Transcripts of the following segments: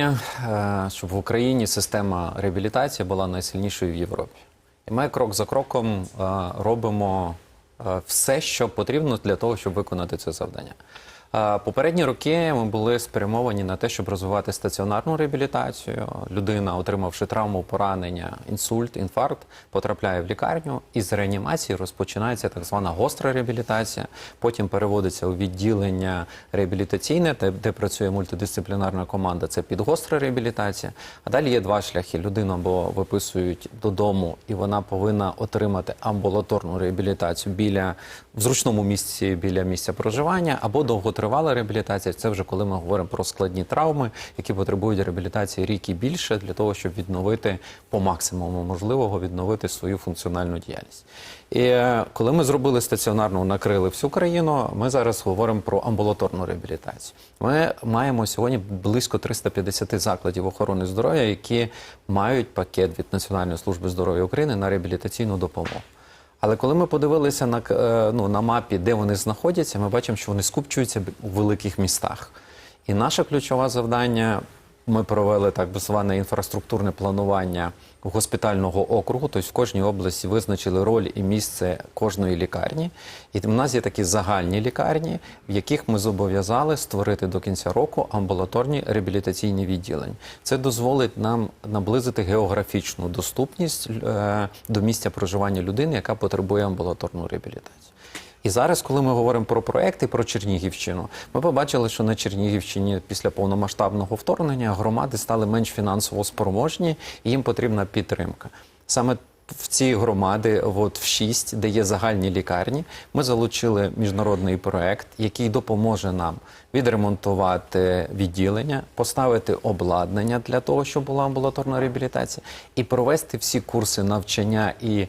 завдання, е, щоб в Україні система реабілітації була найсильнішою в Європі. І ми крок за кроком е, робимо е, все, що потрібно для того, щоб виконати це завдання. Попередні роки ми були спрямовані на те, щоб розвивати стаціонарну реабілітацію. Людина, отримавши травму, поранення, інсульт, інфаркт, потрапляє в лікарню, і з реанімації розпочинається так звана гостра реабілітація. Потім переводиться у відділення реабілітаційне, де, працює мультидисциплінарна команда. Це підгостра реабілітація. А далі є два шляхи: людину або виписують додому, і вона повинна отримати амбулаторну реабілітацію біля в зручному місці біля місця проживання, або довготривала реабілітація. Це вже коли ми говоримо про складні травми, які потребують реабілітації рік і більше для того, щоб відновити по максимуму можливого відновити свою функціональну діяльність. І е, коли ми зробили стаціонарну, накрили всю країну, ми зараз говоримо про амбулаторну реабілітацію. Ми маємо сьогодні близько 350 закладів охорони здоров'я, які мають пакет від Національної служби здоров'я України на реабілітаційну допомогу. Але коли ми подивилися на, е, ну, на мапі, де вони знаходяться, ми бачимо, що вони скупчуються у великих містах. І наше ключове завдання ми провели так зване інфраструктурне планування госпітального округу, тобто в кожній області визначили роль і місце кожної лікарні. І в нас є такі загальні лікарні, в яких ми зобов'язали створити до кінця року амбулаторні реабілітаційні відділення. Це дозволить нам наблизити географічну доступність е, до місця проживання людини, яка потребує амбулаторну реабілітацію. І зараз, коли ми говоримо про проекти про Чернігівщину, ми побачили, що на Чернігівщині після повномасштабного вторгнення громади стали менш фінансово спроможні, і їм потрібна підтримка. Саме в ці громади, от в шість, де є загальні лікарні, ми залучили міжнародний проект, який допоможе нам відремонтувати відділення, поставити обладнання для того, щоб була амбулаторна реабілітація, і провести всі курси навчання і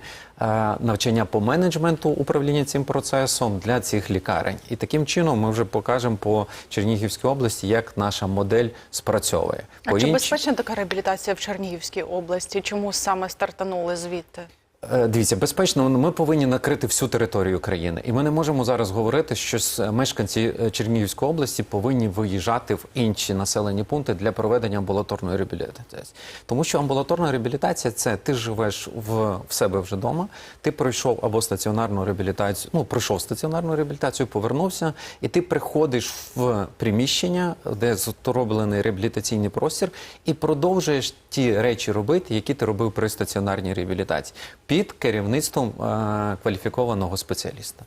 навчання по менеджменту управління цим процесом для цих лікарень. І таким чином ми вже покажемо по Чернігівській області, як наша модель спрацьовує. А По чи інч... безпечна така реабілітація в Чернігівській області? Чому саме стартанули звідти? Е, Дивіться, безпечно, ми повинні накрити всю територію країни, і ми не можемо зараз говорити, що мешканці е, Чернігівської області повинні виїжджати в інші населені пункти для проведення амбулаторної реабілітації. Тому що амбулаторна реабілітація це ти живеш в, в себе вже вдома, ти пройшов або стаціонарну реабілітацію, ну пройшов стаціонарну реабілітацію, повернувся, і ти приходиш в приміщення, де зроблений реабілітаційний простір, і продовжуєш ті речі робити, які ти робив при стаціонарній реабілітації, під керівництвом е, кваліфікованого спеціаліста.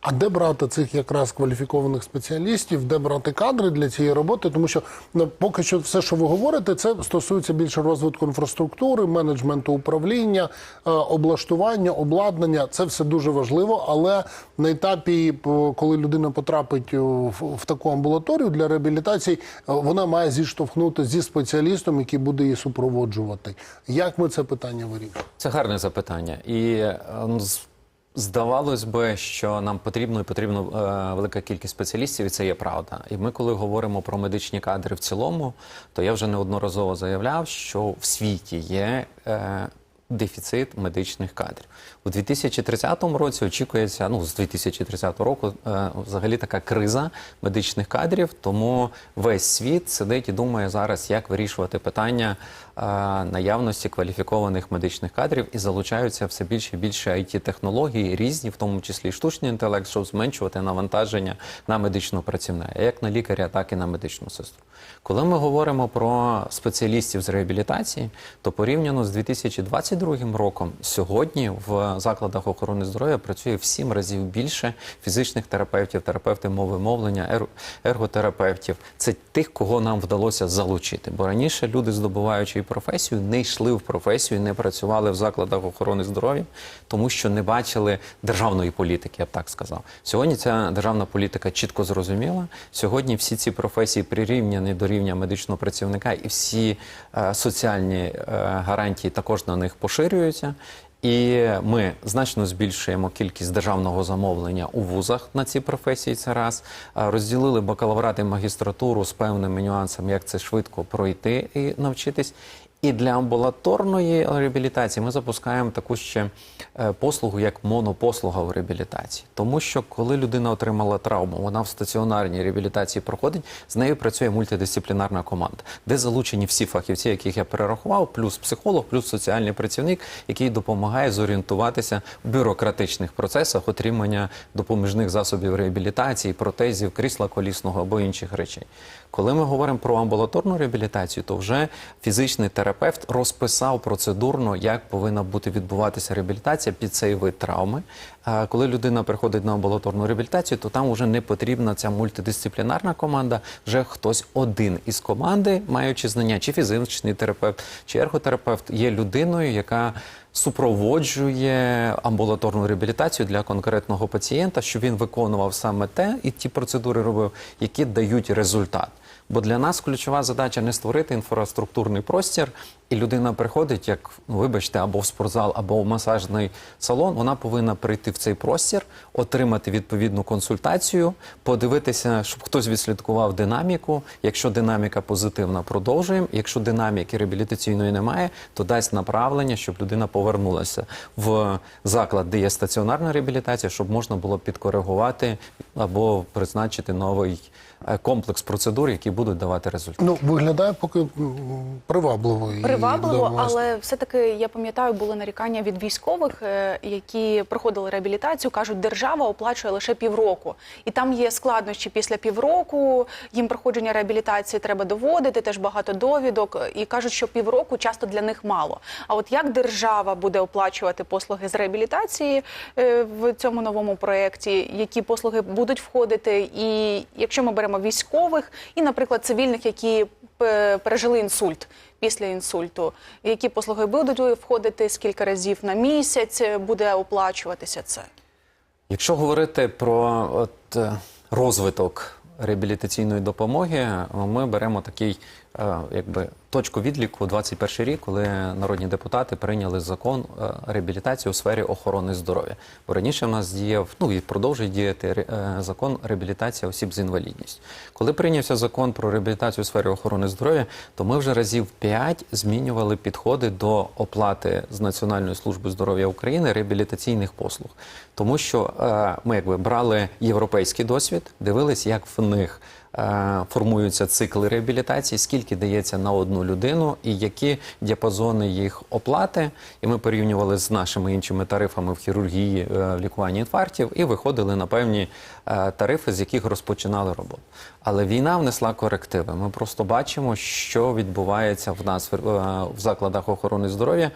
А де брати цих якраз кваліфікованих спеціалістів, де брати кадри для цієї роботи? Тому що ну, поки що все, що ви говорите, це стосується більше розвитку інфраструктури, менеджменту управління, е, облаштування, обладнання. Це все дуже важливо. Але на етапі, коли людина потрапить в, таку амбулаторію для реабілітації, е, вона має зіштовхнути зі спеціалістом, який буде її супроводжувати. Як ми це питання вирішуємо? Це гарне запитання. І е, з- здавалось би, що нам потрібно і потрібно е, велика кількість спеціалістів, і це є правда. І ми, коли говоримо про медичні кадри в цілому, то я вже неодноразово заявляв, що в світі є. Е, Дефіцит медичних кадрів у 2030 році очікується. Ну з 2030 року е, взагалі така криза медичних кадрів. Тому весь світ сидить і думає зараз, як вирішувати питання е, наявності кваліфікованих медичних кадрів і залучаються все більше і більше it технології різні, в тому числі і штучний інтелект, щоб зменшувати навантаження на медичного працівника, як на лікаря, так і на медичну сестру. Коли ми говоримо про спеціалістів з реабілітації, то порівняно з 2022 роком сьогодні в закладах охорони здоров'я працює в сім разів більше фізичних терапевтів, терапевтів мови мовлення, ер- ерготерапевтів. Це тих, кого нам вдалося залучити. Бо раніше люди, здобуваючи професію, не йшли в професію, не працювали в закладах охорони здоров'я, тому що не бачили державної політики, я б так сказав. Сьогодні ця державна політика чітко зрозуміла. Сьогодні всі ці професії прирівняні до рівня медичного працівника, і всі е, соціальні е, гарантії також на них поширюються. І ми значно збільшуємо кількість державного замовлення у вузах на ці професії. Це раз розділили бакалаврат і магістратуру з певними нюансами, як це швидко пройти і навчитись. І для амбулаторної реабілітації ми запускаємо таку ще е, послугу, як монопослуга у реабілітації. Тому що коли людина отримала травму, вона в стаціонарній реабілітації проходить, з нею працює мультидисциплінарна команда, де залучені всі фахівці, яких я перерахував, плюс психолог, плюс соціальний працівник, який допомагає зорієнтуватися в бюрократичних процесах отримання допоміжних засобів реабілітації, протезів, крісла колісного або інших речей. Коли ми говоримо про амбулаторну реабілітацію, то вже фізичний терапевт розписав процедурно, як повинна бути відбуватися реабілітація під цей вид травми. А коли людина приходить на амбулаторну реабілітацію, то там вже не потрібна ця мультидисциплінарна команда, вже хтось один із команди, маючи знання, чи фізичний терапевт, чи ерготерапевт, є людиною, яка супроводжує амбулаторну реабілітацію для конкретного пацієнта, щоб він виконував саме те і ті процедури робив, які дають результат. Бо для нас ключова задача не створити інфраструктурний простір, і людина приходить, як ну, вибачте, або в спортзал, або в масажний салон. Вона повинна прийти в цей простір, отримати відповідну консультацію, подивитися, щоб хтось відслідкував динаміку. Якщо динаміка позитивна, продовжуємо. Якщо динаміки реабілітаційної немає, то дасть направлення, щоб людина повернулася в заклад, де є стаціонарна реабілітація, щоб можна було підкоригувати або призначити новий е, комплекс процедур, які будуть давати результат. Ну, виглядає поки привабливо. і Привабливо, але все-таки я пам'ятаю, були нарікання від військових, е, які проходили реабілітацію. кажуть, держава оплачує лише півроку, і там є складнощі після півроку. Їм проходження реабілітації треба доводити, теж багато довідок. І кажуть, що півроку часто для них мало. А от як держава буде оплачувати послуги з реабілітації е, в цьому новому проєкті, які послуги будуть входити? І якщо ми беремо військових і, наприклад, цивільних, які е, пережили інсульт після інсульту, які послуги будуть входити скільки разів на місяць, е, буде оплачуватися це? Якщо говорити про от, е, розвиток реабілітаційної допомоги, ми беремо такий е, якби точку відліку 21 рік, коли народні депутати прийняли закон е, реабілітації у сфері охорони здоров'я. Бо раніше в нас діяв, ну і продовжує діяти е, закон реабілітації осіб з інвалідністю. Коли прийнявся закон про реабілітацію у сфері охорони здоров'я, то ми вже разів 5 змінювали підходи до оплати з Національної служби здоров'я України реабілітаційних послуг. Тому що ми якби брали європейський досвід, дивились, як в них е, формуються цикли реабілітації, скільки дається на одну людину і які діапазони їх оплати. І ми порівнювали з нашими іншими тарифами в хірургії, е, в лікуванні інфарктів і виходили на певні е, тарифи, з яких розпочинали роботу. Але війна внесла корективи. Ми просто бачимо, що відбувається в нас в закладах охорони здоров'я.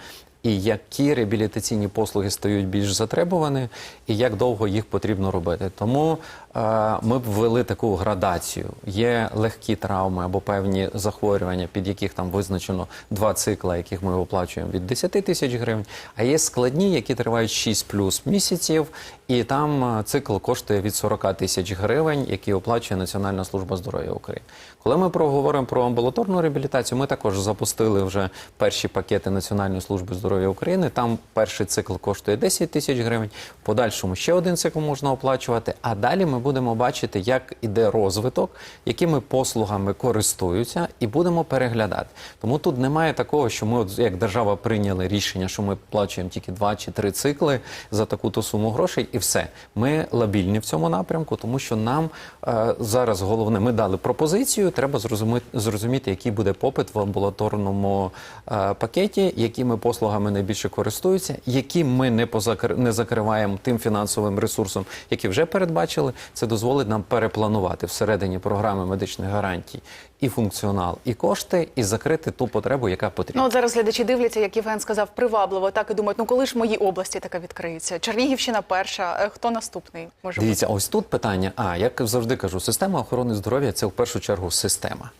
І які реабілітаційні послуги стають більш затребувані, і як довго їх потрібно робити. Тому е, ми б ввели таку градацію. Є легкі травми або певні захворювання, під яких там визначено два цикла, яких ми оплачуємо від 10 тисяч гривень. А є складні, які тривають 6 плюс місяців, і там е, цикл коштує від 40 тисяч гривень, які оплачує Національна служба здоров'я України. Коли ми проговоримо про амбулаторну реабілітацію, ми також запустили вже перші пакети Національної служби здоров'я України. Там перший цикл коштує 10 тисяч гривень. В подальшому ще один цикл можна оплачувати. А далі ми будемо бачити, як іде розвиток, якими послугами користуються, і будемо переглядати. Тому тут немає такого, що ми, от, як держава, прийняли рішення, що ми плачуємо тільки два чи три цикли за таку-то суму грошей, і все. Ми лабільні в цьому напрямку, тому що нам е, зараз головне, ми дали пропозицію. Треба зрозуміти, зрозуміти, який буде попит в амбулаторному е, пакеті, якими послугами найбільше користуються, які ми не позакр... не закриваємо тим фінансовим ресурсом, який вже передбачили. Це дозволить нам перепланувати всередині програми медичних гарантій і функціонал, і кошти, і закрити ту потребу, яка потрібна. Ну от зараз глядачі дивляться, як Євген сказав, привабливо, так і думають, ну коли ж в моїй області така відкриється? Чернігівщина перша, е, хто наступний може Дивіться, ось тут питання. А як завжди кажу, система охорони здоров'я це в першу чергу система.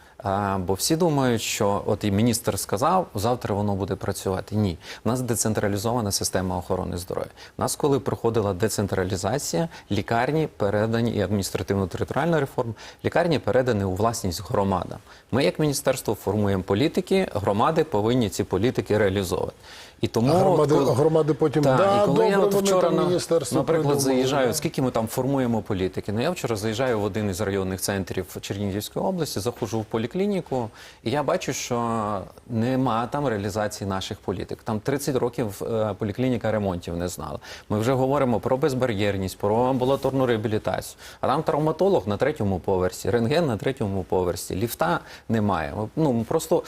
Бо всі думають, що от і міністр сказав, завтра воно буде працювати. Ні, у нас децентралізована система охорони здоров'я. У нас, коли проходила децентралізація, лікарні передані і адміністративно-територіальна реформа, лікарні передані у власність громадам. Ми, як міністерство, формуємо політики, громади повинні ці політики реалізовувати. І тому А громади, коли- громади потім Так, да, і коли добре, я от вчора, на- наприклад, придумали, заїжджаю, скільки ми там формуємо політики. Ну я вчора заїжджаю в один із районних центрів Чернігівської області, заходжу в поліклініку, і я бачу, що нема там реалізації наших політик. Там 30 років е, поліклініка ремонтів не знала. Ми вже говоримо про безбар'єрність, про амбулаторну реабілітацію. А там травматолог на третьому поверсі, рентген на третьому поверсі, ліфта немає. Ну просто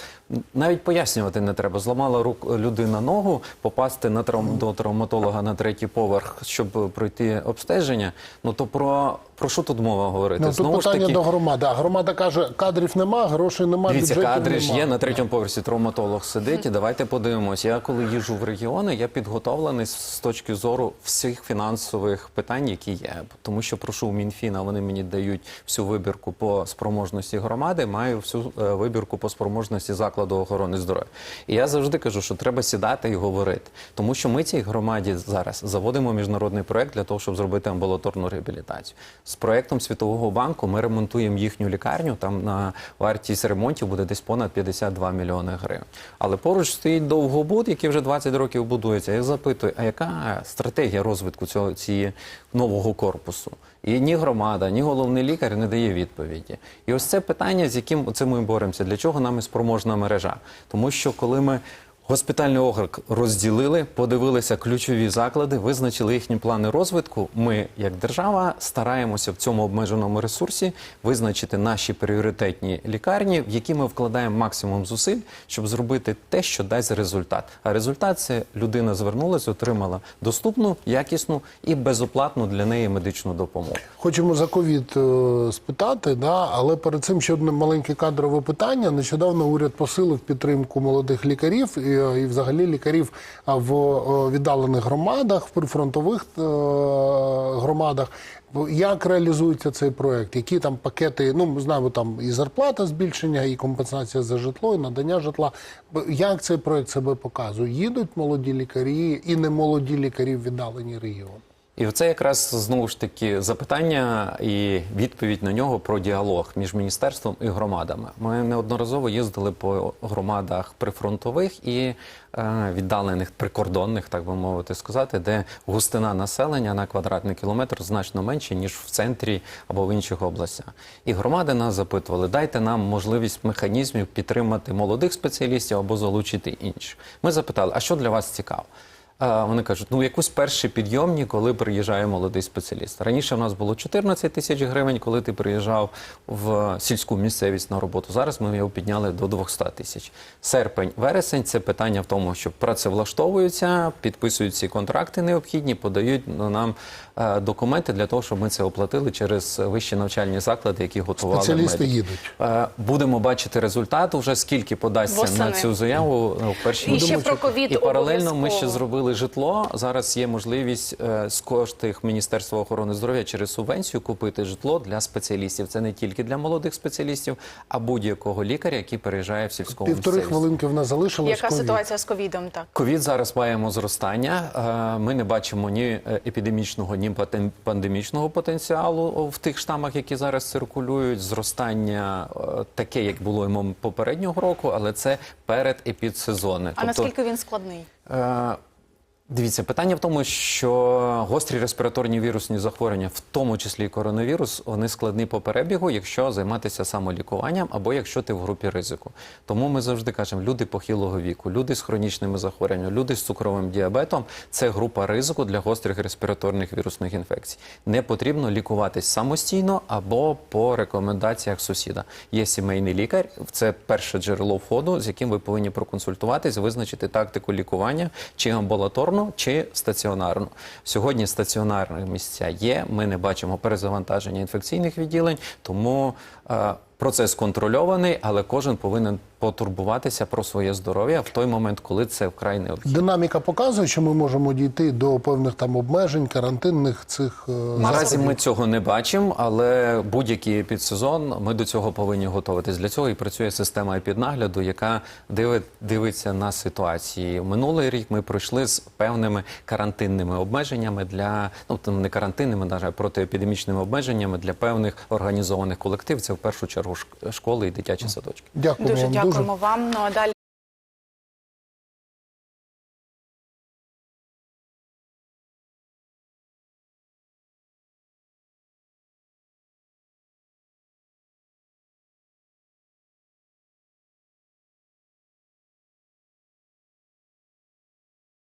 навіть пояснювати не треба. Зламала рук людина ногу, попасти на травм до травматолога на третій поверх, щоб пройти обстеження. Ну то про, про що тут мова говорити? Ну, тут Знову ж питання таки, до громади. Громада каже, кадрів нема, грошей нема, Дивіться, бюджетів кадри ж є на третьому поверсі травматолог сидить. І давайте подивимось. Я коли їжджу в регіони, я підготовлений з точки зору всіх фінансових питань, які є. Тому що прошу у Мінфіна, вони мені дають всю вибірку по спроможності громади, маю всю е, вибірку по спроможності закладу охорони здоров'я. І я завжди кажу, що треба сідати і говорити, тому що ми цій громаді зараз заводимо міжнародний проект для того, щоб зробити амбулаторну реабілітацію. З проектом Світового банку ми ремонтуємо їхню лікарню. Там на вартість ремонтів буде десь понад 52 мільйони гривень. Але поруч стоїть довгобуд, який вже 20 років будується. Я запитую, а яка стратегія розвитку цього цієї нового корпусу? І ні громада, ні головний лікар не дає відповіді. І ось це питання, з яким це ми боремося. Для чого нам і спроможна мережа? Тому що коли ми Госпітальний округ розділили, подивилися ключові заклади, визначили їхні плани розвитку. Ми, як держава, стараємося в цьому обмеженому ресурсі визначити наші пріоритетні лікарні, в які ми вкладаємо максимум зусиль, щоб зробити те, що дасть результат. А результат це людина звернулася, отримала доступну, якісну і безоплатну для неї медичну допомогу. Хочемо за ковід е, спитати, да, але перед цим ще одне маленьке кадрове питання. Нещодавно уряд посилив підтримку молодих лікарів і, і взагалі лікарів в е, віддалених громадах, в прифронтових е, громадах. Як реалізується цей проект? Які там пакети? Ну, ми знаємо, там і зарплата збільшення, і компенсація за житло, і надання житла. Як цей проект себе показує? Їдуть молоді лікарі і немолоді лікарі в віддалені регіони? І це якраз знову ж таки запитання і відповідь на нього про діалог між міністерством і громадами. Ми неодноразово їздили по громадах прифронтових і е, віддалених прикордонних, так би мовити сказати, де густина населення на квадратний кілометр значно менше ніж в центрі або в інших областях. І громади нас запитували: дайте нам можливість механізмів підтримати молодих спеціалістів або залучити інших. Ми запитали, а що для вас цікаво? Вони кажуть, ну якусь перші підйомні, коли приїжджає молодий спеціаліст. Раніше в нас було 14 тисяч гривень, коли ти приїжджав в сільську місцевість на роботу. Зараз ми його підняли до 200 тисяч. Серпень, вересень це питання в тому, що працевлаштовуються, підписують ці контракти необхідні, подають нам е, документи для того, щоб ми це оплатили через вищі навчальні заклади, які готували Спеціалісти медиків. їдуть. Е, Будемо бачити результат. Уже скільки подасться Восени. на цю заяву е, в першій І ще про ковід І паралельно ми ще обов'язково. Зробили житло. Зараз є можливість е, з коштів Міністерства охорони здоров'я через субвенцію купити житло для спеціалістів. Це не тільки для молодих спеціалістів, а будь-якого лікаря, який переїжджає в сільському Півтори хвилинки в нас залишилось. Яка ситуація з ковідом? Так. Ковід зараз маємо зростання. Е, Ми не бачимо ні е, епідемічного, ні пандемічного потенціалу в тих штамах, які зараз циркулюють. Зростання таке, як було йому попереднього року, але це перед епідсезони. А наскільки він складний? Е, Дивіться, питання в тому, що гострі респіраторні вірусні захворювання, в тому числі і коронавірус, вони складні по перебігу, якщо займатися самолікуванням або якщо ти в групі ризику. Тому ми завжди кажемо, люди похилого віку, люди з хронічними захворюваннями, люди з цукровим діабетом це група ризику для гострих респіраторних вірусних інфекцій. Не потрібно лікуватись самостійно або по рекомендаціях сусіда. Є сімейний лікар, це перше джерело входу, з яким ви повинні проконсультуватись, визначити тактику лікування чи амбулаторну, чи стаціонарну. Сьогодні стаціонарні місця є. Ми не бачимо перезавантаження інфекційних відділень, тому е, процес контрольований, але кожен повинен потурбуватися про своє здоров'я в той момент, коли це вкрай необхідно. Динаміка показує, що ми можемо дійти до певних там обмежень, карантинних цих е, Наразі ми цього не бачимо, але будь-який підсезон ми до цього повинні готуватись. Для цього і працює система епіднагляду, яка диви- дивиться на ситуації. Минулий рік ми пройшли з певними карантинними обмеженнями для ну там не карантинними, навіть протиепідемічними обмеженнями для певних організованих колективів. Це в першу чергу шк- школи і дитячі садочки. Дякую. Дуже вам дякуємо вам. Ну а далі.